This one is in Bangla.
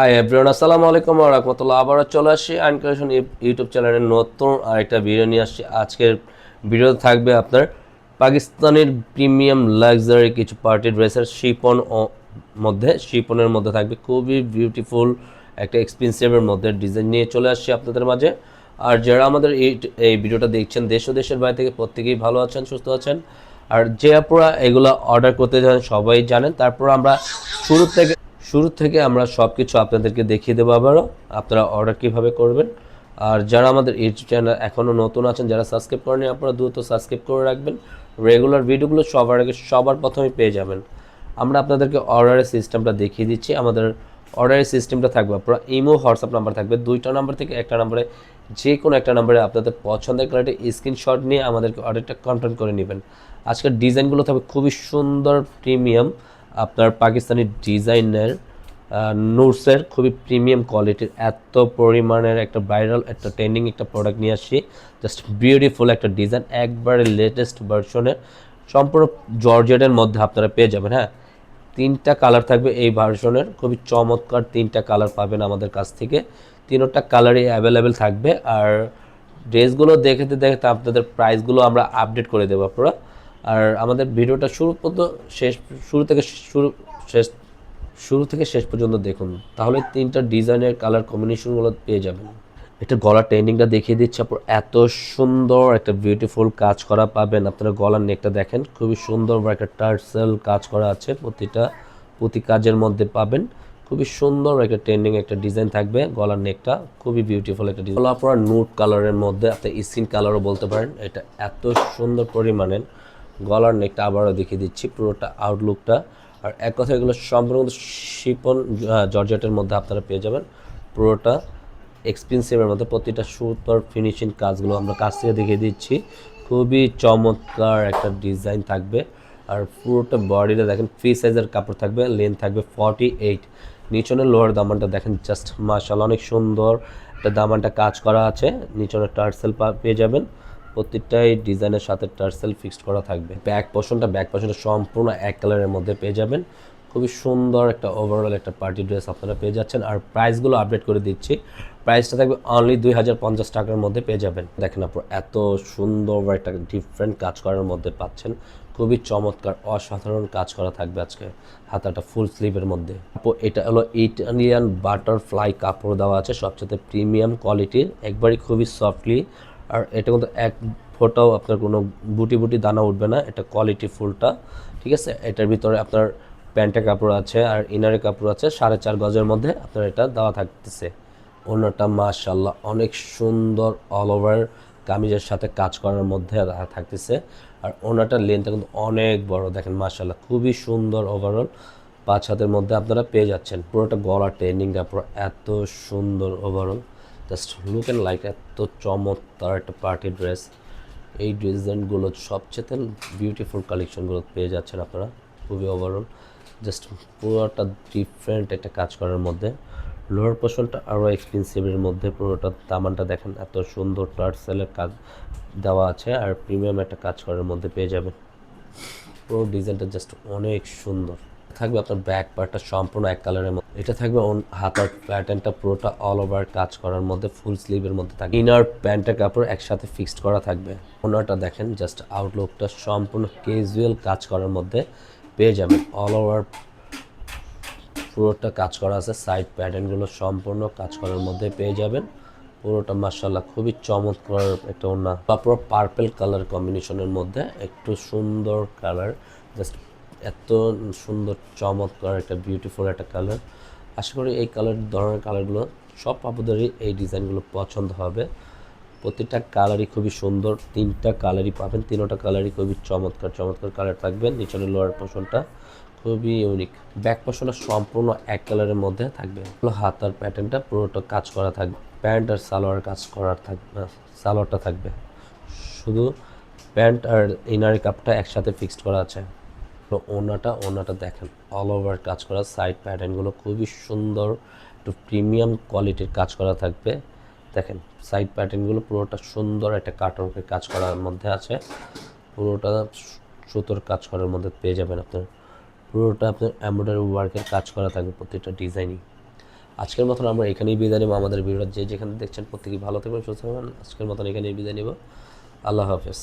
হাই এভরিওয়ান আসসালামু আলাইকুম রহমতুল্লাহ আবারও চলে আসছি আনকালেশন ইউটিউব চ্যানেলের নতুন আরেকটা ভিডিও নিয়ে আসছি। আজকের ভিডিও থাকবে আপনার পাকিস্তানের প্রিমিয়াম লাক্সারি কিছু পার্টি ড্রেসের শিপন ও মধ্যে। শিপনের মধ্যে থাকবে খুবই বিউটিফুল একটা এক্সপেন্সিভের মধ্যে ডিজাইন নিয়ে চলে আসছি আপনাদের মাঝে। আর যারা আমাদের এই এই ভিডিওটা দেখছেন, দেশ ও দেশের বাইরে থেকে প্রত্যেকেই ভালো আছেন, সুস্থ আছেন। আর যে আপুরা এগুলো অর্ডার করতে চান সবাই জানেন। তারপর আমরা শুরু থেকে শুরু থেকে আমরা সব কিছু আপনাদেরকে দেখিয়ে দেবো আবারও। আপনারা অর্ডার কীভাবে করবেন। আর যারা আমাদের ইউটিউব চ্যানেল এখনও নতুন আছেন, যারা সাবস্ক্রাইব করেনি আপনারা দ্রুত সাবস্ক্রাইব করে রাখবেন। রেগুলার ভিডিওগুলো সবার আগে সবার প্রথমে পেয়ে যাবেন। আমরা আপনাদেরকে অর্ডারের সিস্টেমটা দেখিয়ে দিচ্ছি। আমাদের অর্ডারের সিস্টেমটা থাকবে আপনারা ইমো হোয়াটসঅ্যাপ নাম্বার থাকবে। দুইটা নাম্বার থেকে একটা নাম্বারে যে কোনো একটা নাম্বারে আপনাদের পছন্দের কালারটি স্ক্রিনশট নিয়ে আমাদেরকে অর্ডারটা কন্ট্যাক্ট করে নেবেন। আজকের ডিজাইনগুলো থাকবে খুবই সুন্দর প্রিমিয়াম আপনার পাকিস্তানি ডিজাইনের নুটসের খুবই প্রিমিয়াম কোয়ালিটির এত পরিমাণের একটা ভাইরাল একটা ট্রেন্ডিং একটা প্রোডাক্ট নিয়ে আসছি। জাস্ট বিউটিফুল একটা ডিজাইন একবারে লেটেস্ট ভার্সনের সম্পূর্ণ জর্জেটের মধ্যে আপনারা পেয়ে যাবেন হ্যাঁ? তিনটা কালার থাকবে এই ভার্সনের খুবই চমৎকার তিনটা কালার পাবেন আমাদের কাছ থেকে। তিনটা কালারই অ্যাভেলেবেল থাকবে, আর ড্রেসগুলো দেখতে দেখতে আপনাদের প্রাইসগুলো আমরা আপডেট করে দেবো, আপনারা। আর আমাদের ভিডিওটা শুরু পর্যন্ত শেষ, শুরু থেকে শুরু, শেষ, শুরু থেকে শেষ পর্যন্ত দেখুন। তাহলে তিনটা ডিজাইনের কালার কম্বিনেশনগুলো পেয়ে যাবেন। এটা গলার ট্রেন্ডিংটা দেখিয়ে দিচ্ছে আপনার এত সুন্দর একটা বিউটিফুল কাজ করা পাবেন। আপনারা গলার নেকটা দেখেন, খুবই সুন্দর একটা টার্সেল কাজ করা আছে। প্রতিটা, প্রতি কাজের মধ্যে পাবেন। খুবই সুন্দর একটা ট্রেন্ডিং একটা ডিজাইন থাকবে গলার নেকটা খুবই বিউটিফুল একটা ডিজাইন আপনারা নুট কালারের মধ্যে, আপনি স্কিন কালারও বলতে পারেন। এটা এত সুন্দর পরিমাণের গলার নেকটা আবারও দেখিয়ে দিচ্ছি, পুরোটা আউটলুকটা আর এক কথা এগুলো সম্পূর্ণ শিপন জর্জেটের মধ্যে আপনারা পেয়ে যাবেন। পুরোটা এক্সপেন্সিভের মধ্যে প্রতিটা সুতোর ফিনিশিং কাজগুলো আমরা কাছ থেকে দেখিয়ে দিচ্ছি। খুবই চমৎকার একটা ডিজাইন থাকবে। আর পুরোটা বডিটা দেখেন ফ্রি সাইজের কাপড় থাকবে লেন্থ থাকবে ফর্টি এইট নিচনের লোহার দামানটা দেখেন জাস্ট মার্শাল অনেক সুন্দর। একটা দামানটা কাজ করা আছে, নিচনের টার্সেল পেয়ে যাবেন। প্রত্যেকটাই ডিজাইনের সাথে টার্সেল ফিক্সড করা থাকবে। ব্যাক পোর্শনটা ব্যাক পোর্শনটা সম্পূর্ণ এক কালারের মধ্যে পেয়ে যাবেন। খুবই সুন্দর একটা ওভারঅল একটা পার্টি ড্রেস আপনারা পেয়ে যাচ্ছেন। আর প্রাইসগুলো আপডেট করে দিচ্ছি। প্রাইসটা থাকবে অনলি দুই হাজার পঞ্চাশ টাকার মধ্যে পেয়ে যাবেন। দেখেন আপনার এত সুন্দর একটা ডিফারেন্ট কাজ করার মধ্যে পাচ্ছেন। খুবই চমৎকার, অসাধারণ কাজ করা থাকবে আজকে হাতাটা ফুল স্লিভের মধ্যে। এটা হলো ইটালিয়ান বাটারফ্লাই কাপড় দেওয়া আছে সবচেয়ে প্রিমিয়াম কোয়ালিটির একবারই খুবই সফটলি আর এটা কিন্তু এক ফোটাও আপনার কোনো বুটি বুটি দানা উঠবে না, এটা কোয়ালিটি ফুলটা, ঠিক আছে? এটার ভিতরে আপনার প্যান্টের কাপড় আছে আর ইনারের কাপড় আছে, সাড়ে চার গজের মধ্যে আপনার এটা দেওয়া থাকতেছে। অন্যটা মাশাল্লাহ অনেক সুন্দর অল ওভার কামিজের সাথে কাজ করার মধ্যে থাকতেছে। আর ওনাটার লেন্থটা কিন্তু অনেক বড়, দেখেন মাশাল্লাহ খুবই সুন্দর ওভারঅল পাঁচ হাতের মধ্যে আপনারা পেয়ে যাচ্ছেন। পুরোটা গলা ট্রেনিংটা পুরো এত সুন্দর overall just look and like এত চমৎকার একটা পার্টি ড্রেস। এই ডিজাইনগুলো সবচেয়ে বিউটিফুল কালেকশনগুলো পেয়ে যাচ্ছেন আপনারা, খুবই ওভারঅল জাস্ট পুরোটা ডিফারেন্ট একটা কাজ করার মধ্যে। লোয়ার পোর্শনটা আরও এক্সপেন্সিভের মধ্যে, পুরোটা দামানটা দেখেন এত সুন্দর টার্সেলের কাজ দেওয়া আছে আর প্রিমিয়াম একটা কাজ করার মধ্যে পেয়ে যাবেন। পুরো ডিজাইনটা জাস্ট অনেক সুন্দর। থাকবে আপনার ব্যাক পার্টটা সম্পূর্ণ এক কালারের মধ্যে। এটা থাকবে হাতার প্যাটার্নটা পুরোটা অল ওভার কাজ করার মধ্যে ফুল স্লিভের মধ্যে থাকবে। ইনার প্যান্টের কাপড় একসাথে ফিক্সড করা থাকবে। ওনারটা দেখেন জাস্ট আউটলুকটা সম্পূর্ণ ক্যাজুয়াল কাজ করার মধ্যে পেয়ে যাবেন। অল ওভার পুরোটা কাজ করা আছে সাইড প্যাটার্নগুলো সম্পূর্ণ কাজ করার মধ্যে পেয়ে যাবেন। পুরোটা মার্শাল্লাহ খুবই চমৎকার একটা ওনা বা পুরো পার্পেল কালার কম্বিনেশনের মধ্যে একটু সুন্দর কালার জাস্ট এত সুন্দর, চমৎকার একটা বিউটিফুল একটা কালার আশা করি এই কালার ধরনের কালারগুলো সব আপুদেরই এই ডিজাইনগুলো পছন্দ হবে। প্রতিটা কালারই খুবই সুন্দর, তিনটা কালারই পাবেন, তিনোটা কালারই খুবই চমৎকার চমৎকার কালার থাকবে। নিচনের লোয়ার পোর্শনটা খুবই ইউনিক ব্যাক পোর্শনটা সম্পূর্ণ এক কালারের মধ্যে থাকবে। হাতার প্যাটার্নটা পুরোটা কাজ করা থাকবে। প্যান্ট আর সালোয়ার কাজ করার থাকবে সালোয়ারটা থাকবে। শুধু প্যান্ট আর ইনার কাপটা একসাথে ফিক্সড করা আছে। তো ওনাটা ওনাটা দেখেন অল ওভার কাজ করা সাইড প্যাটার্নগুলো খুবই সুন্দর, একটু প্রিমিয়াম কোয়ালিটির কাজ করা থাকবে। দেখেন সাইড প্যাটার্নগুলো পুরোটা সুন্দর একটা কাটওয়ার্কের কাজ করার মধ্যে আছে। পুরোটা সুতোর কাজ করার মধ্যে পেয়ে যাবেন আপনার। পুরোটা আপনার এমব্রয়ডারি ওয়ার্কের কাজ করা থাকবে প্রত্যেকটা ডিজাইনই আজকের মতন আমরা এখানেই বিদায় নেব আমাদের ভিডিও যে যেখানে দেখছেন প্রত্যেকেই ভালো থাকবেন, সুস্থ থাকবেন। আজকের মতন এখানেই বিদায় নেব। আল্লাহ হাফেজ।